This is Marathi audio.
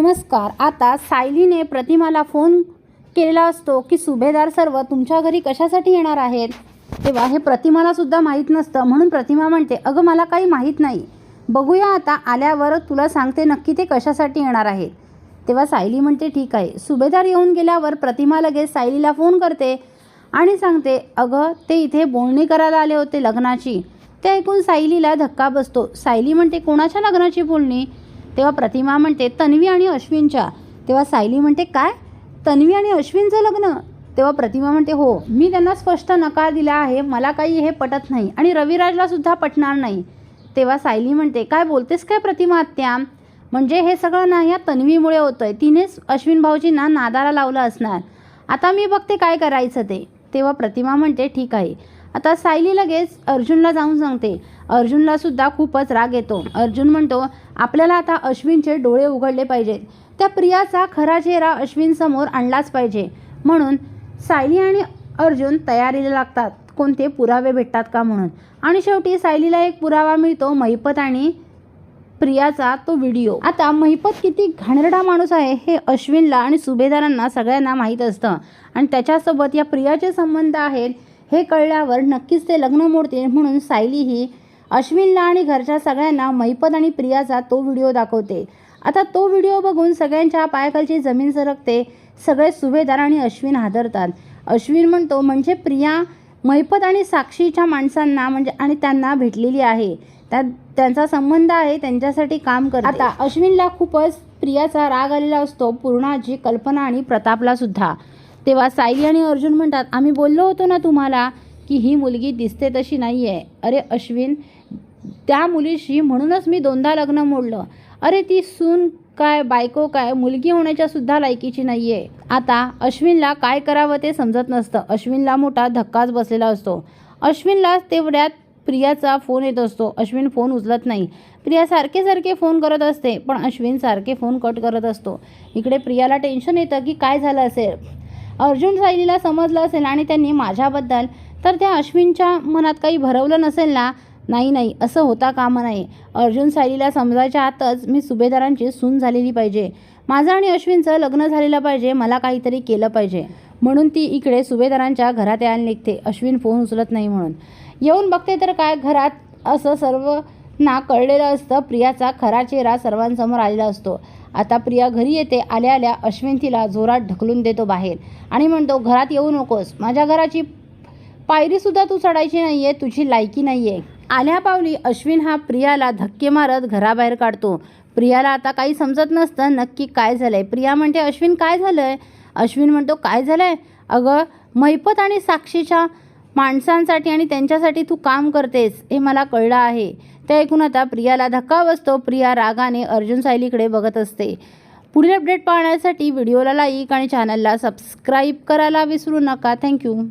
नमस्कार. आता सायलीने प्रतिमाला फोन केलेला असतो की सुभेदार सर्व तुमच्या घरी कशासाठी येणार आहेत? तेव्हा हे प्रतिमाला सुद्धा माहीत नसतं. म्हणून प्रतिमा म्हणते अगं मला काही माहीत नाही. बघूया आता आल्यावर तुला सांगते नक्की ते कशासाठी येणार आहेत. तेव्हा सायली म्हणते ठीक आहे. सुभेदार येऊन गेल्यावर प्रतिमा लगेच सायलीला फोन करते आणि सांगते अगं ते इथे बोलणी करायला आले होते लग्नाची. ते ऐकून सायलीला धक्का बसतो. सायली म्हणते कोणाच्या लग्नाची बोलणी? तेव्हा प्रतिमा म्हणते तन्वी आणि अश्विनच्या. तेव्हा सायली म्हणते काय? तन्वी आणि अश्विनचं लग्न? तेव्हा प्रतिमा म्हणते हो मी त्यांना स्पष्ट नकार दिला आहे मला काही हे पटत नाही आणि रविराजला सुद्धा पटणार नाही. तेव्हा सायली म्हणते काय बोलतेस काय प्रतिमा आत्या? म्हणजे हे सगळं ना ह्या तन्वीमुळे होतं आहे तिनेच अश्विन भाऊजींना नादाला लावलं असणार. आता मी बघते काय करायचं ते. तेव्हा प्रतिमा म्हणते ठीक आहे. आता सायली लगेच अर्जुनला जाऊन सांगते. अर्जुनला सुद्धा खूपच राग येतो. अर्जुन म्हणतो आपल्याला आता अश्विनचे डोळे उघडले पाहिजेत. त्या प्रियाचा खरा चेहरा अश्विनसमोर आणलाच पाहिजे. म्हणून सायली आणि अर्जुन तयारीला लागतात. कोणते पुरावे भेटतात का म्हणून? आणि शेवटी सायलीला एक पुरावा मिळतो महिपत आणि प्रियाचा तो व्हिडिओ. आता महिपत किती घाणेरडा माणूस आहे हे अश्विनला आणि सुभेदारांना सगळ्यांना माहीत असतं. आणि त्याच्यासोबत या प्रियाचे संबंध आहेत हे कळल्यावर नक्कीच ते लग्न मोडतील म्हणून सायली ही अश्विनला आणि घरच्या सगळ्यांना मैपत आणि प्रियाचा तो व्हिडिओ दाखवते. आता तो व्हिडिओ बघून सगळ्यांच्या पायाखालची जमीन सरकते सगळे सुभेदार आणि अश्विन हादरतात. अश्विन म्हणतो म्हणजे प्रिया मैपत आणि साक्षीच्या माणसांना म्हणजे आणि त्यांना भेटलेली आहे. त्या त्यांचा संबंध आहे त्यांच्यासाठी काम करत. आता अश्विनला खूपच प्रियाचा राग आलेला असतो पूर्णाची कल्पना आणि प्रतापला सुद्धा. तेव्हा सायली आणि अर्जुन म्हणतात आम्ही बोललो होतो ना तुम्हाला की ही मुलगी दिसते तशी नाही आहे अरे अश्विन त्या मुलीशी म्हणूनच मी दोनदा लग्न मोडलं. अरे ती सून काय बायको काय मुलगी होण्याच्या सुद्धा लायकीची नाही आहे आता अश्विनला काय करावं ते समजत नसतं. अश्विनला मोठा धक्काच बसलेला असतो. अश्विनला तेवढ्यात प्रियाचा फोन येत असतो. अश्विन फोन उचलत नाही. प्रिया सारखे सारखे फोन करत असते पण अश्विन सारखे फोन कट करत असतो. इकडे प्रियाला टेन्शन येतं की काय झालं असेल. अर्जुन सायलीला समजलं असेल आणि त्यांनी माझ्याबद्दल तर त्या अश्विनच्या मनात काही भरवलं नसेल ना? नाही नाही असं होता कामा नाही अर्जुन सायलीला समजायच्या आतच मी सुभेदारांची सून झालेली पाहिजे. माझं आणि अश्विनचं लग्न झालेलं पाहिजे मला काहीतरी केलं पाहिजे. म्हणून ती इकडे सुभेदारांच्या घरात यायला निघते. अश्विन फोन उचलत नाही म्हणून. येऊन बघते तर काय घरात असं सर्व ना कळलेलं असतं. प्रियाचा खरा चेहरा सर्वांसमोर आलेला असतो. आता प्रिया घरी येते. आल्या आल्या अश्विन तिला जोरात ढकलून देतो बाहेर. आणि म्हणतो घरात येऊ नकोस. माझ्या घराची पायरीसुद्धा तू चढायची नाही आहे तुझी लायकी नाही आहे आल्या पावली अश्विन हा प्रियाला धक्के मारत घराबाहेर काढतो. प्रियाला आता काही समजत नसतं नक्की काय झालं आहे प्रिया म्हणते अश्विन काय झालं आहे अश्विन म्हणतो काय झालं आहे अगं मैपत आणि साक्षीच्या माणसांसाठी आणि त्यांच्यासाठी तू काम करतेस हे मला कळलं आहे. ते ऐकून आता प्रियाला धक्का बसतो. प्रिया रागाने अर्जुन सायलीकडे बघत असते. पुढील अपडेट पाहण्यासाठी व्हिडिओला लाईक आणि चॅनलला सबस्क्राईब करायला विसरू नका. थँक्यू